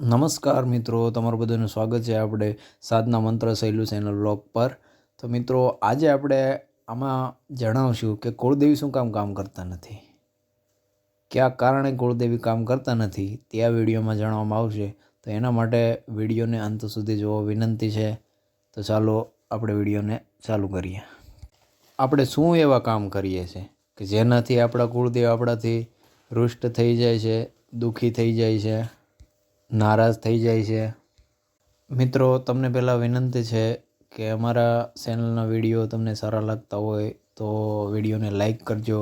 નમસ્કાર મિત્રો, તમારું બધાનું સ્વાગત છે આપણે સાધના મંત્ર શૈલું ચેનલ બ્લોગ પર. તો મિત્રો, આજે આપણે આમાં જણાવશું કે કુળદેવી શું કામ કામ કરતા નથી. કયા કારણે કુળદેવી કામ કરતા નથી, તે આ વિડીયોમાં જણાવવામાં આવશે. તો એના માટે વિડીયોને અંત સુધી જોવો વિનંતી છે. તો ચાલો આપણે વિડીયોને ચાલુ કરીએ. આપણે શું એવા કામ કરીએ છીએ કે જેનાથી આપણા કુળદેવ આપણાથી રુષ્ટ થઈ જાય છે, દુઃખી થઈ જાય છે? નારાજ થઈ જાય છે. મિત્રો, તમને પહેલાં વિનંતી છે કે અમારા ચેનલના વીડિયો તમને સારા લાગતા હોય તો વિડીયોને લાઈક કરજો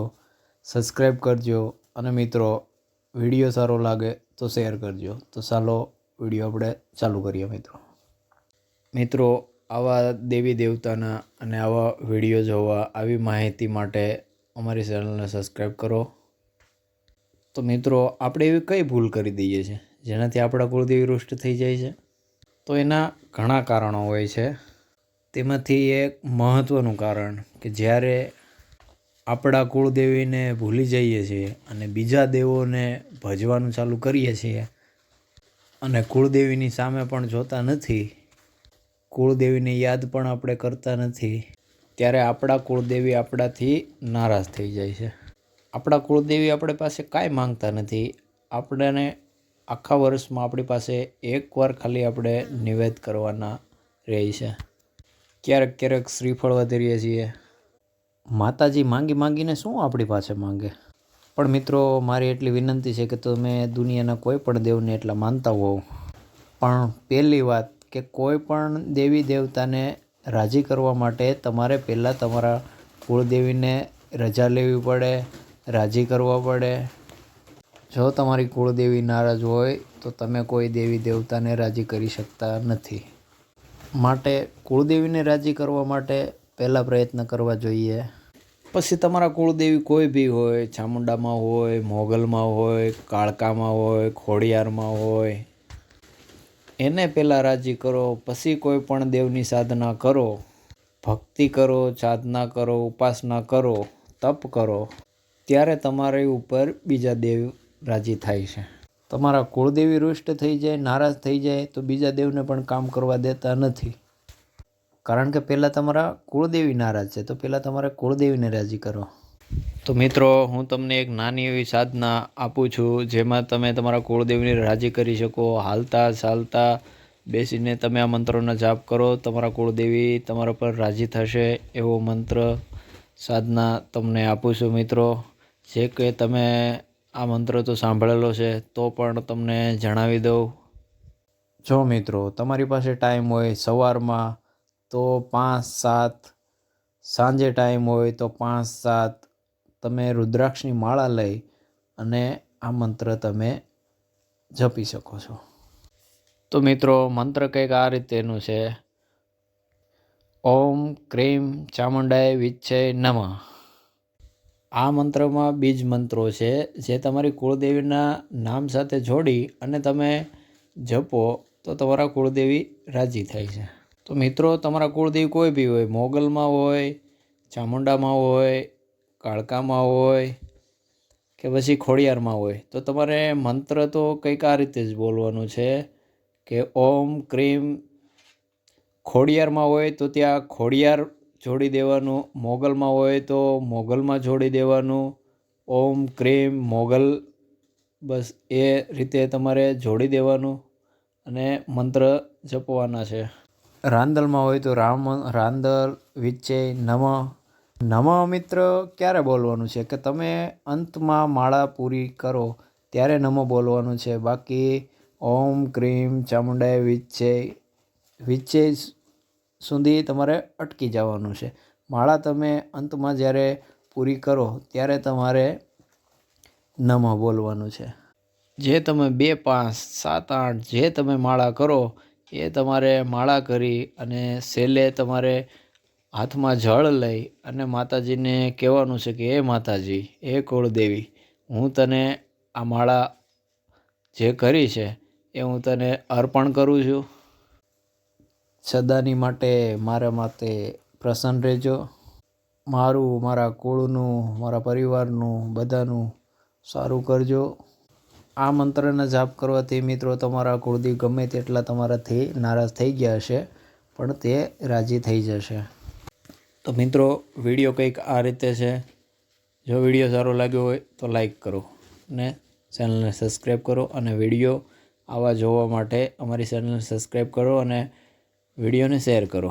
સબસ્ક્રાઈબ કરજો અને મિત્રો વીડિયો સારો લાગે તો શેર કરજો. તો ચાલો વીડિયો આપણે ચાલુ કરીએ મિત્રો. મિત્રો, આવા દેવી દેવતાના અને આવા વીડિયો જોવા આવી માહિતી માટે અમારી ચેનલને સબસ્ક્રાઈબ કરો. તો મિત્રો, આપણે એવી કઈ ભૂલ કરી દઈએ છીએ? જેનાથી આપણા કુળદેવી રુષ્ટ થઈ જાય છે. તો એના ઘણા કારણો હોય છે. તેમાંથી એક મહત્ત્વનું કારણ કે જ્યારે આપણા કુળદેવીને ભૂલી જઈએ છીએ અને બીજા દેવોને ભજવાનું ચાલુ કરીએ છીએ અને કુળદેવીની સામે પણ જોતા નથી, કુળદેવીને યાદ પણ આપણે કરતા નથી, ત્યારે આપણા કુળદેવી આપણાથી નારાજ થઈ જાય છે. આપણા કુળદેવી આપણે પાસે કાંઈ માંગતા નથી. આપણને આખા વર્ષમાં આપણી પાસે એકવાર ખાલી આપણે નિવેદ કરવાના રહે છે. ક્યારેક ક્યારેક શ્રીફળ વધેરીએ છીએ. માતાજી માંગી માંગીને શું આપણી પાસે માંગે? પણ મિત્રો, મારી એટલી વિનંતી છે કે તમે દુનિયાના કોઈ પણ દેવને એટલા માનતા હોવ. પણ પહેલી વાત કે કોઈ પણ દેવી દેવતાને રાજી કરવા માટે તમારે પહેલાં તમારા કુળદેવીને રજા લેવી પડે, રાજી કરવા પડે જો તમારી કુળદેવી નારાજ હોય, તો તમે કોઈ દેવી દેવતાને રાજી કરી શકતા નથી. માટે કુળદેવીને રાજી કરવા માટે પહેલાં પ્રયત્ન કરવા જોઈએ. પછી તમારા કુળદેવી કોઈ બી હોય, ચામુંડામાં હોય, મોગલમાં હોય, કાળકામાં હોય, ખોડિયારમાં હોય, એને પહેલાં રાજી કરો, પછી કોઈ પણ દેવની સાધના કરો, ભક્તિ કરો, સાધના કરો, ઉપાસના કરો, તપ કરો, ત્યારે તમારી ઉપર બીજા દેવ રાજી થાય છે. તમારા કુળદેવી રુષ્ટ થઈ જાય નારાજ થઈ જાય તો બીજા દેવને પણ કામ કરવા દેતા નથી. કારણ કે પહેલાં તમારા કુળદેવી નારાજ છે તો પહેલાં તમારે કુળદેવીને રાજી કરો. તો મિત્રો હું તમને એક નાની એવી સાધના આપું છું જેમાં તમે તમારા કુળદેવીને રાજી કરી શકો. હાલતા ચાલતા બેસીને તમે આ મંત્રોનો જાપ કરો તમારા કુળદેવી તમારા પર રાજી થશે એવો મંત્ર સાધના તમને આપું છું મિત્રો. જે કે તમે આ મંત્ર તો સાંભળેલો છે, તો પણ તમને જણાવી દઉં. જો મિત્રો, તમારી પાસે ટાઈમ હોય સવારમાં, તો પાંચ સાત, સાંજે ટાઈમ હોય તો પાંચ સાત, તમે રુદ્રાક્ષની માળા લઈ અને આ મંત્ર તમે જપી શકો છો. તો મિત્રો, મંત્ર કંઈક આ રીતેનું છે. ઓમ ક્રીમ ચામુંડાય વિચ્છય નમઃ. આ મંત્રમાં બીજ મંત્રો છે, જે તમારી કુળદેવીના નામ સાથે જોડી અને તમે જપો, તો તમારા કુળદેવી રાજી થાય છે. તો મિત્રો, તમારા કુળદેવી કોઈ બી હોય, મોગલમાં હોય, ચામુંડામાં હોય, કાળકામાં હોય કે પછી ખોડિયારમાં હોય, તો તમારે મંત્ર તો કંઈક આ રીતે જ બોલવાનું છે કે ઓમ ક્રીમ. ખોડિયારમાં હોય તો ત્યાં ખોડિયાર જોડી દેવાનું. મોગલમાં હોય તો મોગલમાં જોડી દેવાનું. ઓમ, ક્રીમ, મોગલ, બસ એ રીતે તમારે જોડી દેવાનું અને મંત્ર જપવાના છે. રાંદલમાં હોય તો રામ રાંદલ વિચ્ચે નમ. નમ મિત્ર ક્યારે બોલવાનું છે? કે તમે અંતમાં માળા પૂરી કરો ત્યારે નમો બોલવાનું છે. બાકી ઓમ, ક્રીમ, ચામુંડાય વિચ્ચે વિચ્ચે સુધી તમારે અટકી જવાનું છે. માળા તમે અંતમાં જ્યારે પૂરી કરો ત્યારે તમારે નમઃ બોલવાનું છે. જે તમે બે, પાંચ, સાત, આઠ જે તમે માળા કરો એ તમારે માળા કરી અને છેલ્લે તમારે હાથમાં જળ લઈ અને માતાજીને કહેવાનું છે કે, હે માતાજી, હે કુળદેવી, હું તને આ માળા જે કરી છે એ હું તને અર્પણ કરું છું. સદાની માટે મારા માટે પ્રસન્ન રહેજો. મારું, મારા કુળનું, મારા પરિવારનું, બધાનું સારું કરજો. આ મંત્રના જાપ કરવાથી મિત્રો તમારા કુળદેવ ગમે તેટલા તમારાથી નારાજ થઈ ગયા હશે, પણ તે રાજી થઈ જશે. તો મિત્રો, વીડિયો કંઈક આ રીતે છે. જો વીડિયો સારો લાગ્યો હોય તો લાઈક કરો ને ચેનલને સબસ્ક્રાઈબ કરો અને વીડિયો આવા જોવા માટે અમારી ચેનલને સબસ્ક્રાઈબ કરો અને વિડીયોને શેર કરો.